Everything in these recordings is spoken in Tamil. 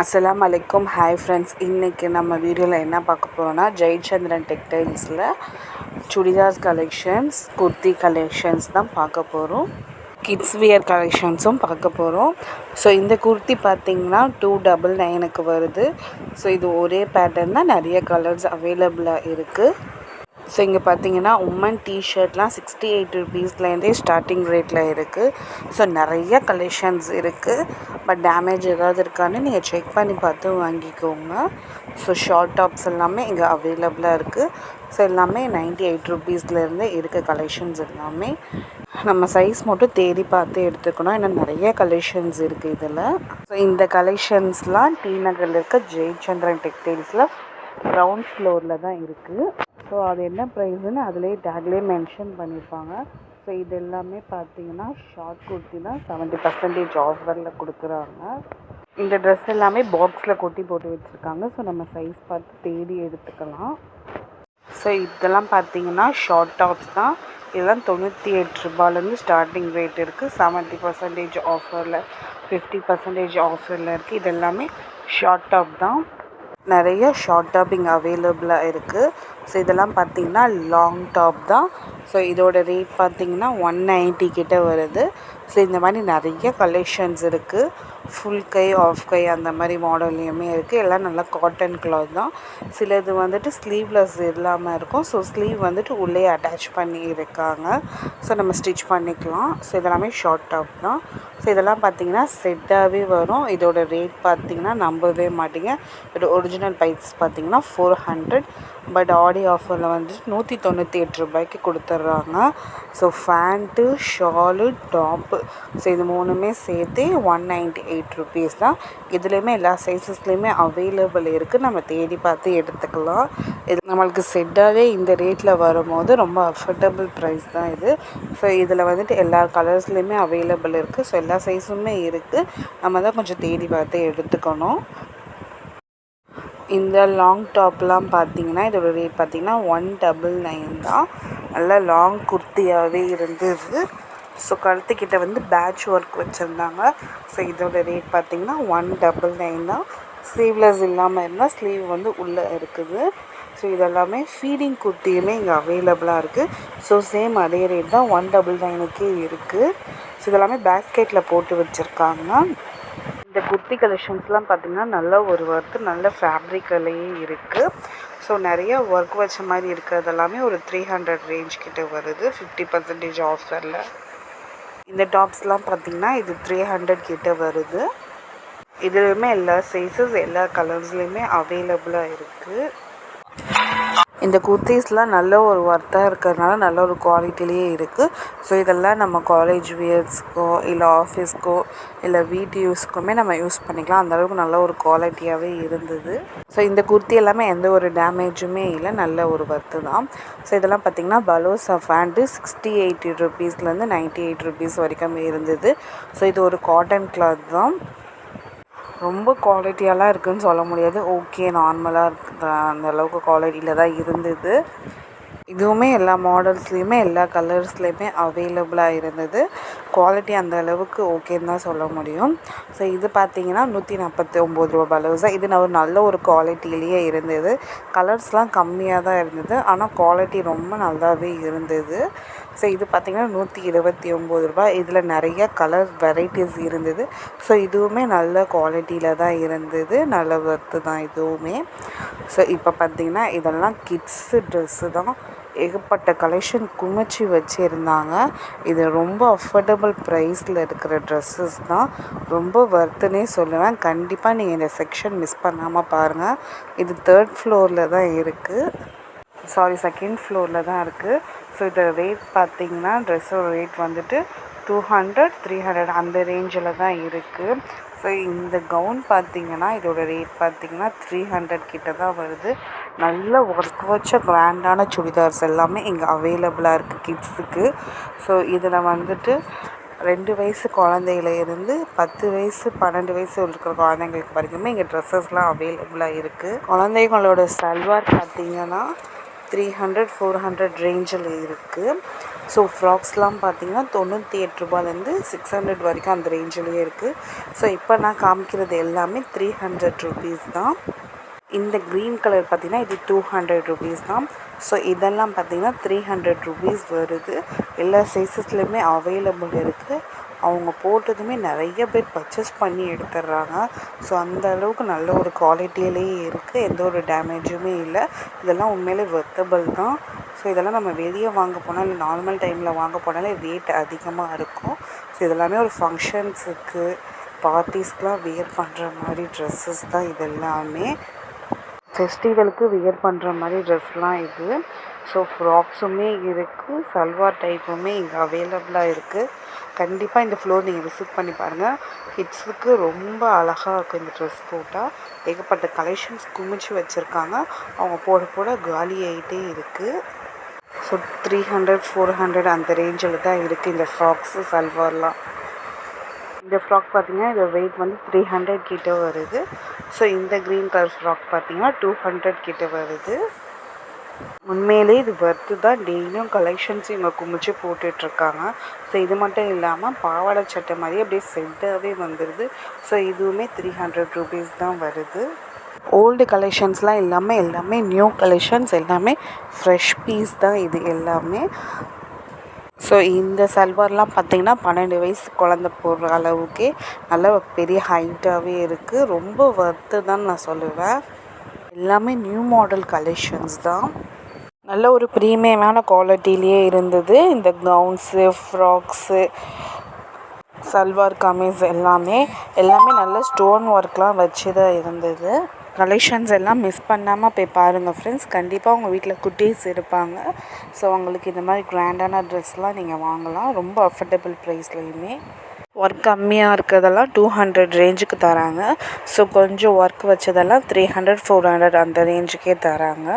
அஸ்லாம் அலைக்கும் ஹாய் ஃப்ரெண்ட்ஸ் இன்றைக்கி நம்ம வீடியோவில் என்ன பார்க்க போகிறோன்னா ஜெயச்சந்திரன் டெக்டைல்ஸில் சுடிதார்ஸ் கலெக்ஷன்ஸ் குர்த்தி கலெக்ஷன்ஸ் தான் பார்க்க போகிறோம் கிட்ஸ் வியர் கலெக்ஷன்ஸும் பார்க்க போகிறோம் ஸோ இந்த குர்த்தி பார்த்திங்கன்னா டூ டபுள் நைனுக்கு வருது. ஸோ இது ஒரே பேட்டர்ன் தான். நிறைய கலர்ஸ் அவைலபிளாக இருக்குது ஸோ இங்கே பார்த்தீங்கன்னா உமன் டிஷர்ட்லாம் சிக்ஸ்டி எயிட் ருபீஸ்லேருந்தே ஸ்டார்டிங் ரேட்டில் இருக்குது ஸோ நிறைய கலெக்ஷன்ஸ் இருக்குது பட் டேமேஜ் ஏதாவது இருக்கான்னு நீங்கள் செக் பண்ணி பார்த்து வாங்கிக்கோங்க. ஸோ ஷார்ட் டாப்ஸ் எல்லாமே இங்கே அவைலபிளாக இருக்குது ஸோ எல்லாமே நைன்ட்டி எயிட் ருபீஸ்லேருந்து இருக்க கலெக்ஷன்ஸ் எல்லாமே. நம்ம சைஸ் மட்டும் தேடி பார்த்து எடுத்துக்கணும். ஏன்னா நிறைய கலெக்ஷன்ஸ் இருக்குது இதில். ஸோ இந்த கலெக்ஷன்ஸ்லாம் டி நகரில் இருக்க ஜெயச்சந்திரன் டெக்டைல்ஸில் கிரவுண்ட் ஃப்ளோரில் தான் இருக்குது ஸோ அது என்ன ப்ரைஸுன்னு அதுலேயே டேக்லேயே மென்ஷன் பண்ணியிருப்பாங்க ஸோ இது எல்லாமே பார்த்தீங்கன்னா ஷார்ட் குர்த்தி தான் செவன்ட்டி பர்சன்டேஜ் ஆஃபரில் கொடுக்குறாங்க. இந்த ட்ரெஸ் எல்லாமே பாக்ஸில் கொட்டி போட்டு வச்சுருக்காங்க. ஸோ நம்ம சைஸ் பார்த்து தேடி எடுத்துக்கலாம். ஸோ இதெல்லாம் பார்த்தீங்கன்னா ஷார்ட் டாப்ஸ் தான். இதெல்லாம் தொண்ணூற்றி எட்டு ரூபாலேருந்து ஸ்டார்டிங் ரேட் இருக்குது செவன்ட்டி பர்சன்டேஜ் ஆஃபரில் ஃபிஃப்டி பர்சன்டேஜ் ஆஃபரில் இருக்குது இது எல்லாமே ஷார்ட் டாப் தான். நிறைய ஷார்ட் டாப் இங்கே அவைலபிளாக இருக்குது ஸோ இதெல்லாம் பார்த்தீங்கன்னா லாங் டாப் தான். ஸோ இதோட ரேட் பார்த்தீங்கன்னா ஒன் நைன்ட்டி கிட்ட வருது. ஸோ இந்த மாதிரி நிறைய கலெக்ஷன்ஸ் இருக்குது ஃபுல் கை ஆஃப் கை அந்த மாதிரி மாடல்லையுமே இருக்குது எல்லாம் நல்லா காட்டன் கிளாத் தான். சிலது வந்துட்டு ஸ்லீவ்லெஸ் இல்லாமல் இருக்கும். ஸோ ஸ்லீவ் வந்துட்டு உள்ளே அட்டாச் பண்ணி இருக்காங்க ஸோ நம்ம ஸ்டிச் பண்ணிக்கலாம். ஸோ இதெல்லாமே ஷார்ட் டாப் தான். ஸோ இதெல்லாம் பார்த்தீங்கன்னா செட்டாகவே வரும். இதோட ரேட் பார்த்தீங்கன்னா நம்பவே மாட்டீங்க. இதோட ஒரிஜினல் பைப்ஸ் பார்த்தீங்கன்னா ஃபோர் ஹண்ட்ரட் பட் ஆடி ஆஃபரில் வந்துட்டு நூற்றி தொண்ணூற்றி எட்டு ரூபாய்க்கு கொடுத்துட்றாங்க. So pant shawl top so இது மூணுமே சேர்த்து ஒன் நைன்ட்டி எயிட் ருபீஸ் தான். இதுலேயுமே எல்லா சைஸஸ்லேயுமே அவைலபிள் இருக்குது நம்ம தேடி பார்த்து எடுத்துக்கலாம். இது நம்மளுக்கு செட்டாகவே இந்த ரேட்டில் வரும்போது ரொம்ப அஃபர்டபுள் ப்ரைஸ் தான் இது. ஸோ இதில் வந்துட்டு எல்லா கலர்ஸ்லேயுமே அவைலபிள் இருக்குது ஸோ எல்லா சைஸுமே இருக்குது நம்ம தான் கொஞ்சம் தேடி பார்த்து எடுத்துக்கணும். இந்த லாங் டாப்லாம் பார்த்தீங்கன்னா இதோட ரேட் பார்த்தீங்கன்னா ஒன் டபுள் நைன் தான். நல்லா லாங் குர்த்தியாகவே இருந்தது. ஸோ கழுத்துக்கிட்ட வந்து பேட்ச் ஒர்க் வச்சுருந்தாங்க. ஸோ இதோட ரேட் பார்த்திங்கன்னா ஒன் டபுள் நைன் தான். ஸ்லீவ்லெஸ் இல்லாமல் இருந்தால் ஸ்லீவ் வந்து உள்ளே இருக்குது. ஸோ இதெல்லாமே ஃபீடிங் குர்த்தியுமே இங்கே அவைலபிளாக இருக்குது ஸோ சேம் அதே ரேட் தான் ஒன் டபுள் நைனுக்கே இருக்குது ஸோ இதெல்லாமே பேஸ்கெட்டில் போட்டு வச்சுருக்காங்க. இந்த குர்த்தி கலெக்ஷன்ஸ்லாம் பார்த்திங்கன்னா நல்ல ஒரு ஒர்த்து நல்ல ஃபேப்ரிக்லேயே இருக்குது ஸோ நிறைய ஒர்க் வச்ச மாதிரி இருக்கிறது எல்லாமே ஒரு த்ரீ ஹண்ட்ரட் ரேஞ்ச் கிட்டே வருது. ஃபிஃப்டி பர்சன்டேஜ் ஆஃபரில் இந்த டாப்ஸ்லாம் பார்த்திங்கன்னா இது த்ரீ ஹண்ட்ரட் கிட்டே வருது. இதுலேயுமே எல்லா சைஸஸ் எல்லா கலர்ஸ்லேயுமே அவைலபிளாக இருக்குது இந்த குர்த்திஸ்லாம் நல்ல ஒரு ஒர்த்தாக இருக்கிறதுனால நல்ல ஒரு குவாலிட்டிலேயே இருக்குது ஸோ இதெல்லாம் நம்ம காலேஜ் வியர்ஸ்க்கோ இல்லை ஆஃபீஸ்க்கோ இல்லை வீட்டு யூஸ்க்குமே நம்ம யூஸ் பண்ணிக்கலாம். அந்தளவுக்கு நல்ல ஒரு குவாலிட்டியாகவே இருந்தது. ஸோ இந்த குர்த்தி எல்லாமே எந்த ஒரு டேமேஜுமே இல்லை. நல்ல ஒரு ஒர்த்து தான். ஸோ இதெல்லாம் பார்த்திங்கன்னா பலோசா ஃபேண்ட்டு சிக்ஸ்டி எயிட்டி ருபீஸ்லேருந்து நைன்ட்டி எயிட் ருபீஸ் வரைக்கும் இருந்தது. ஸோ இது ஒரு காட்டன் கிளாத் தான். ரொம்ப குவாலிட்டியாலாம் இருக்குதுன்னு சொல்ல முடியாது. ஓகே நார்மலாக இருக்குது அந்த அளவுக்கு குவாலிட்டியில் தான் இருந்தது. இதுவுமே எல்லா மாடல்ஸ்லேயுமே எல்லா கலர்ஸ்லேயுமே அவைலபிளாக இருந்தது. குவாலிட்டி அந்த அளவுக்கு ஓகேன்னு தான் சொல்ல முடியும். ஸோ இது பார்த்தீங்கன்னா நூற்றி நாற்பத்தி ஒம்பது ரூபா பலவுஸா இது ஒரு நல்ல ஒரு குவாலிட்டிலேயே இருந்தது. கலர்ஸ்லாம் கம்மியாக தான் இருந்தது. ஆனால் குவாலிட்டி ரொம்ப நல்லாவே இருந்தது. ஸோ இது பார்த்திங்கன்னா நூற்றி இருபத்தி ஒம்பது ரூபா இதில் நிறைய கலர் வெரைட்டிஸ் இருந்தது. ஸோ இதுவுமே நல்ல குவாலிட்டியில் தான் இருந்தது. நல்ல ஒர்த்து தான் இதுவுமே. ஸோ இப்போ பார்த்திங்கன்னா இதெல்லாம் கிட்ஸு ட்ரெஸ்ஸு தான். ஏகப்பட்ட கலெக்ஷன் குமிச்சு வச்சுருந்தாங்க. இது ரொம்ப அஃபோர்டபுள் ப்ரைஸில் இருக்கிற ட்ரெஸ்ஸஸ் தான். ரொம்ப ஒர்த்துனே சொல்லுவேன். கண்டிப்பாக நீங்கள் இந்த செக்ஷன் மிஸ் பண்ணாமல் பாருங்கள் இது தேர்ட் ஃப்ளோரில் தான் இருக்குது சாரி செகண்ட் ஃப்ளோரில் தான் இருக்குது ஸோ இது ரேட் பார்த்திங்கன்னா ட்ரெஸ்ஸோட ரேட் வந்துட்டு டூ ஹண்ட்ரட் த்ரீ ஹண்ட்ரட் அந்த ரேஞ்சில் தான் இருக்குது ஸோ இந்த கவுன் பார்த்திங்கன்னா இதோட ரேட் பார்த்திங்கன்னா த்ரீ ஹண்ட்ரட் கிட்ட தான் வருது. நல்ல ஒர்க் வச்ச கிராண்டான சுடிதார்ஸ் எல்லாமே இங்கே அவைலபிளாக இருக்குது கிட்ஸுக்கு ஸோ இதில் வந்துட்டு ரெண்டு வயசு குழந்தையில இருந்து பத்து வயசு பன்னெண்டு வயசு இருக்கிற குழந்தைங்களுக்கு வரைக்குமே இங்கே ட்ரெஸ்ஸஸ்லாம் அவைலபிளாக இருக்குது குழந்தைங்களோட சல்வார் பார்த்திங்கன்னா த்ரீ ஹண்ட்ரட் ஃபோர் ஹண்ட்ரட் ரேஞ்சில் இருக்குது ஸோ ஃப்ராக்ஸ்லாம் பார்த்தீங்கன்னா தொண்ணூற்றி எட்டு ரூபாலேருந்து சிக்ஸ் ஹண்ட்ரட் வரைக்கும் அந்த ரேஞ்சிலேயே இருக்குது ஸோ இப்போ நான் காமிக்கிறது எல்லாமே த்ரீ ஹண்ட்ரட் ருபீஸ் தான். இந்த க்ரீன் கலர் பார்த்திங்கன்னா இது டூ ஹண்ட்ரட் ருபீஸ் தான். ஸோ இதெல்லாம் பார்த்திங்கன்னா த்ரீ ஹண்ட்ரட் ருபீஸ் வருது. எல்லா சைஸஸ்லேயுமே அவைலபிள் இருக்குது அவங்க போட்டதுமே நிறைய பேர் பர்ச்சேஸ் பண்ணி எடுத்துடுறாங்க. ஸோ அந்த அளவுக்கு நல்ல ஒரு குவாலிட்டியிலேயே இருக்குது எந்த ஒரு டேமேஜுமே இல்லை. இதெல்லாம் உண்மையிலே வெர்த்தபிள் தான். ஸோ இதெல்லாம் நம்ம வெளியே வாங்க போனால் இல்லை நார்மல் டைமில் வாங்க போனாலே ரேட் அதிகமாக இருக்கும். ஸோ இதெல்லாமே ஒரு ஃபங்க்ஷன்ஸுக்கு பார்ட்டிஸ்க்கெலாம் வியர் பண்ணுற மாதிரி ட்ரெஸ்ஸஸ் தான் இதெல்லாமே. ஃபெஸ்டிவலுக்கு வியர் பண்ணுற மாதிரி ட்ரெஸ்லாம் இது. ஸோ ஃப்ராக்ஸுமே இருக்குது சல்வார் டைப்புமே இங்கே அவைலபிளாக இருக்குது கண்டிப்பாக இந்த ஃப்ளோர் நீங்கள் விசிட் பண்ணி பாருங்கள் கிட்ஸுக்கு ரொம்ப அழகாக இருக்கும் இந்த ட்ரெஸ் போட்டால் ஏகப்பட்ட கலெக்ஷன்ஸ் குமிச்சு வச்சுருக்காங்க. அவங்க போட போட காலி ஆகிட்டே இருக்குது so three hundred four hundred அந்த ரேஞ்சில் தான் இருக்குது இந்த ஃப்ராக்ஸு சல்வார்லாம். இந்த ஃப்ராக் பார்த்திங்கன்னா இதோட வெயிட் வந்து த்ரீ ஹண்ட்ரட் கிட்ட வருது. ஸோ இந்த க்ரீன் கலர் ஃப்ராக் பார்த்திங்கன்னா டூ ஹண்ட்ரட் கிட்ட வருது. உண்மையிலே இது வர்த்து தான். டெய்லியும் கலெக்ஷன்ஸ் இவங்க குமிச்சு போட்டுட்ருக்காங்க. ஸோ இது மட்டும் இல்லாமல் பாவாடை சட்டை மாதிரி அப்படியே செட்டாகவே வந்துடுது ஸோ இதுவுமே த்ரீ ஹண்ட்ரட் ருபீஸ் தான் வருது. ஓல்டு கலெக்ஷன்ஸ்லாம் இல்லாமல் எல்லாமே நியூ கலெக்ஷன்ஸ் எல்லாமே ஃப்ரெஷ் பீஸ் தான் இது எல்லாமே. ஸோ இந்த சல்வார்லாம் பார்த்திங்கன்னா பன்னெண்டு வயசு குழந்த போடுற அளவுக்கே நல்ல பெரிய ஹைட்டாகவே இருக்குது ரொம்ப ஒர்த்து தான் நான் சொல்லுவேன். எல்லாமே நியூ மாடல் கலெக்ஷன்ஸ் தான். நல்ல ஒரு ப்ரீமியமான குவாலிட்டிலேயே இருந்தது. இந்த கவுன்ஸு ஃப்ராக்ஸு சல்வார் கமீஸ் எல்லாமே எல்லாமே நல்ல ஸ்டோன் ஒர்க்லாம் வச்சு தான் இருந்தது. கலெக்ஷன்ஸ் எல்லாம் மிஸ் பண்ணாமல் போய் பாருங்கள் ஃப்ரெண்ட்ஸ் கண்டிப்பாக உங்கள் வீட்டில் குட்டீஸ் இருப்பாங்க. ஸோ அவங்களுக்கு இந்த மாதிரி கிராண்டான ட்ரெஸ்லாம் நீங்கள் வாங்கலாம். ரொம்ப அஃபர்டபுள் ப்ரைஸ்லையுமே ஒர்க் கம்மியாக இருக்கிறதெல்லாம் டூ ஹண்ட்ரட் ரேஞ்சுக்கு தராங்க. ஸோ கொஞ்சம் ஒர்க் வச்சதெல்லாம் த்ரீ ஹண்ட்ரட் ஃபோர் ஹண்ட்ரட் அந்த ரேஞ்சுக்கே தராங்க.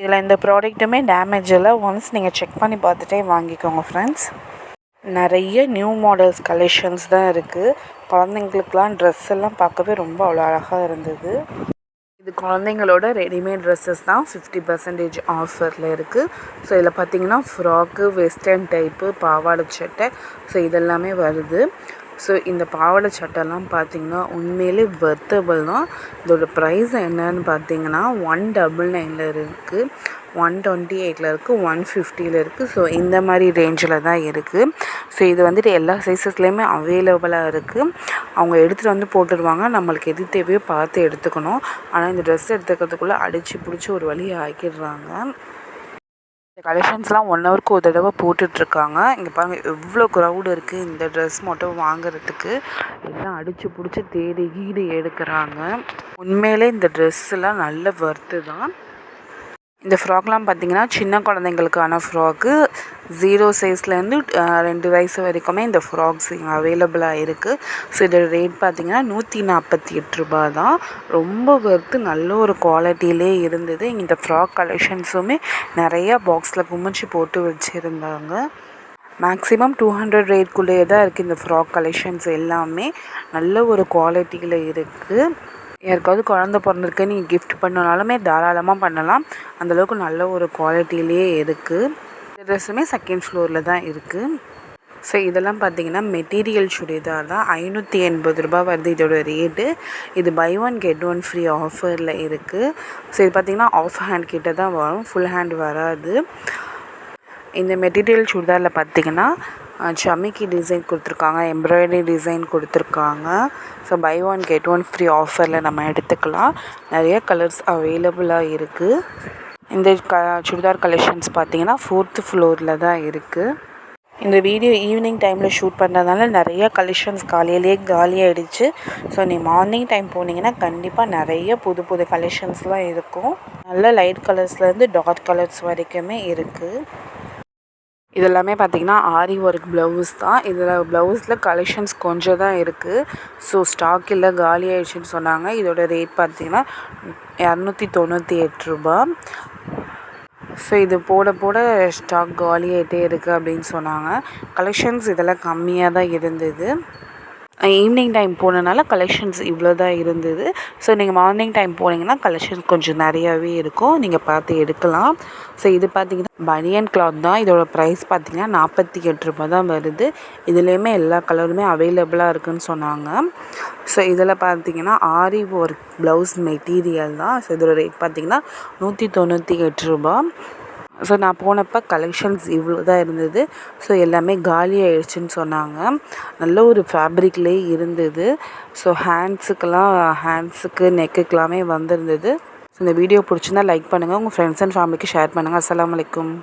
இதில் இந்த ப்ராடக்ட்டுமே டேமேஜ் இல்லை. ஒன்ஸ் நீங்கள் செக் பண்ணி பார்த்துட்டே வாங்கிக்கோங்க ஃப்ரெண்ட்ஸ் நிறைய நியூ மாடல்ஸ் கலெக்ஷன்ஸ் தான் இருக்குது குழந்தைங்களுக்குலாம் ட்ரெஸ் எல்லாம் பார்க்கவே ரொம்ப அவ்வளோ அழகாக இருந்தது. இது குழந்தைங்களோட ரெடிமேட் ட்ரெஸ்ஸஸ் தான் ஃபிஃப்டி பர்சன்டேஜ் ஆஃபரில் இருக்குது ஸோ இதில் பார்த்தீங்கன்னா ஃப்ராக்கு வெஸ்டர்ன் டைப்பு பாவாடை சட்டை. ஸோ இதெல்லாமே வருது. ஸோ இந்த பாவாடை சட்டைலாம் பார்த்திங்கன்னா உண்மையிலே வர்த்தபிள் தான். இதோட ப்ரைஸ் என்னன்னு பார்த்தீங்கன்னா ஒன் டபுள் நைனில் இருக்குது ஒன் டுவெண்ட்டி எயிட்டில் இருக்குது ஒன் ஃபிஃப்டியில் இருக்குது ஸோ இந்த மாதிரி ரேஞ்சில் தான் இருக்குது ஸோ இது வந்துட்டு எல்லா சைஸஸ்லேயுமே அவைலபிளாக இருக்குது அவங்க எடுத்துகிட்டு வந்து போட்டுருவாங்க. நம்மளுக்கு எது தேவையோ பார்த்து எடுத்துக்கணும். ஆனால் இந்த ட்ரெஸ் எடுத்துக்கிறதுக்குள்ளே அடித்து பிடிச்சி ஒரு வழியை ஆக்கிடுறாங்க. இந்த கலெக்ஷன்ஸ்லாம் ஒன் ஹவருக்கு ஒரு தடவை போட்டுட்ருக்காங்க. இங்கே பாருங்கள் எவ்வளோ க்ரௌடு இருக்குது இந்த ட்ரெஸ் மட்டும் வாங்குறதுக்கு. எல்லாம் அடித்து பிடிச்சி தேடி கீடு எடுக்கிறாங்க. உண்மையிலே இந்த ட்ரெஸ்ஸெலாம் நல்ல ஒர்த்து தான் இந்த ஃப்ராக்லாம் பார்த்திங்கன்னா சின்ன குழந்தைங்களுக்கான ஃப்ராக்கு. ஜீரோ சைஸ்லேருந்து ரெண்டு வயசு வரைக்குமே இந்த ஃப்ராக்ஸ் இங்கே அவைலபிளாக இருக்குது ஸோ இதோட ரேட் பார்த்திங்கன்னா நூற்றி நாற்பத்தி எட்டு ரூபா தான் ரொம்ப ஒர்த்து நல்ல ஒரு குவாலிட்டியிலே இருந்தது. இந்த ஃப்ராக் கலெக்ஷன்ஸுமே நிறையா பாக்ஸில் குமிச்சு போட்டு வச்சுருந்தாங்க. மேக்ஸிமம் டூ ஹண்ட்ரட் ரேட்குள்ளேயே தான் இருக்குது இந்த ஃப்ராக் கலெக்ஷன்ஸ் எல்லாமே. நல்ல ஒரு குவாலிட்டியில் இருக்குது யாருக்காவது குழந்த பிறந்திருக்கு நீங்கள் கிஃப்ட் பண்ணனாலுமே தாராளமாக பண்ணலாம். அந்தளவுக்கு நல்ல ஒரு குவாலிட்டியிலே இருக்குது இந்த ட்ரெஸ்ஸுமே செகண்ட் ஃப்ளோரில் தான் இருக்குது ஸோ இதெல்லாம் பார்த்தீங்கன்னா மெட்டீரியல் சுடிதார் தான். ஐநூற்றி எண்பது ரூபா வருது இதோட ரேட்டு இது buy one get one free ஆஃபரில் இருக்குது ஸோ இது பார்த்திங்கன்னா ஆஃப் ஹேண்ட் கிட்ட தான் வரும். ஃபுல் ஹேண்ட் வராது. இந்த மெட்டீரியல் சுடிதாரில் பார்த்திங்கன்னா சமிக்கி டிசைன் கொடுத்துருக்காங்க. எம்ப்ராய்டரி டிசைன் கொடுத்துருக்காங்க. So buy one get one free ஆஃபரில் நம்ம எடுத்துக்கலாம். நிறைய கலர்ஸ் அவைலபிளாக இருக்குது இந்த க சுடிதார் கலெக்ஷன்ஸ் பார்த்தீங்கன்னா ஃபோர்த்து ஃப்ளோரில் தான் இருக்குது இந்த வீடியோ ஈவினிங் டைமில் ஷூட் பண்ணுறதுனால நிறைய கலெக்ஷன்ஸ் காலையிலேயே காலியாகிடுச்சு ஸோ நீ மார்னிங் டைம் போனீங்கன்னா கண்டிப்பாக நிறைய புது புது கலெக்ஷன்ஸ்லாம் இருக்கும். நல்ல லைட் கலர்ஸ்லேருந்து டார்க் கலர்ஸ் வரைக்குமே இருக்குது இதெல்லாமே பார்த்திங்கன்னா ஆரி ஒர்க் ப்ளவுஸ் தான். இதில் ப்ளவுஸில் கலெக்ஷன்ஸ் கொஞ்சம் தான் இருக்குது ஸோ ஸ்டாக் இல்லை காலி ஆயிடுச்சுன்னு சொன்னாங்க. இதோட ரேட் பார்த்திங்கன்னா இரநூத்தி தொண்ணூற்றி எட்டு ரூபா. ஸோ இது போட போட ஸ்டாக் காலி ஆகிட்டே இருக்குது அப்படின்னு சொன்னாங்க. கலெக்ஷன்ஸ் இதெல்லாம் கம்மியாக தான் இருந்தது. ஈவினிங் டைம் போனனால கலெக்ஷன்ஸ் இவ்வளோ தான் இருந்தது. ஸோ நீங்கள் மார்னிங் டைம் போனீங்கன்னா கலெக்ஷன்ஸ் கொஞ்சம் நிறையாவே இருக்கும். நீங்கள் பார்த்து எடுக்கலாம். ஸோ இது பார்த்தீங்கன்னா பனியன் கிளாத் தான். இதோட ப்ரைஸ் பார்த்தீங்கன்னா நாற்பத்தி எட்டு ரூபாய் தான் வருது. இதுலேயுமே எல்லா கலருமே அவைலபிளாக இருக்குதுன்னு சொன்னாங்க. ஸோ இதில் பார்த்தீங்கன்னா ஆரி ஒர்க் ப்ளவுஸ் மெட்டீரியல் தான். ஸோ இதோட ரேட் பார்த்தீங்கன்னா நூற்றி தொண்ணூற்றி எட்டு ரூபா ஸோ நான் போனப்போ கலெக்ஷன்ஸ் இவ்வளோ தான் இருந்தது. ஸோ எல்லாமே காலி ஆயிடுச்சுன்னு சொன்னாங்க. நல்ல ஒரு ஃபேப்ரிக்லேயே இருந்தது. ஸோ ஹேண்ட்ஸுக்கெல்லாம் ஹேண்ட்ஸுக்கு நெக்குக்கெல்லாமே வந்திருந்தது. ஸோ இந்த வீடியோ பிடிச்சிருந்தா லைக் பண்ணுங்கள் உங்கள் ஃப்ரெண்ட்ஸ் அண்ட் ஃபேமிலிக்கு ஷேர் பண்ணுங்கள் அஸ்லாம் அலைக்கும்